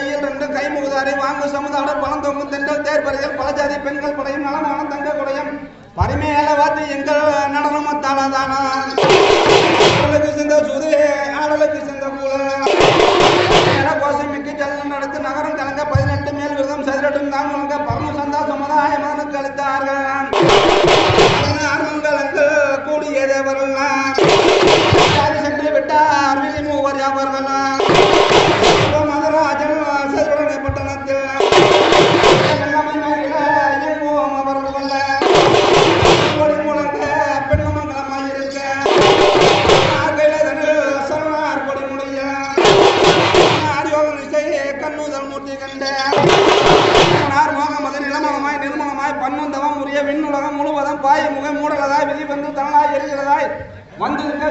கையில் ரெண்டு கைமுகுதாரை வாங்கு சமுதாடர் பணம் தொங்கும் தென்றல் தேர்பறையில் பலஜாதி பெண்கள் படையும் நலமான தங்க குடையும் பரிமேல வாத்து எங்கள் நடனம் ஆடலுக்கு சிந்த சுது ஆடலுக்கு சிந்த கூல கோஷம் ஜல்லம் நடத்து நகரம் கலங்க பதினெட்டு மேல் விரதம் சதுரட்டும் தான் முழங்க பரம சந்தா சமுதாயமான கழித்தார்கள் அளித்தார்கள். கூடிய சென்று விட்டார் விதி மூவர் மூர்த்தி கண்ட. ஆர் மோகமது நிலமகமாய் நிர்மலமாய் பன்னுந்தவம் உரிய விண்ணுலகம் முழுவதும் பாய் முகம் மூடலதாய் விதி வந்து தனலாய் எரிகிறதாய் வந்து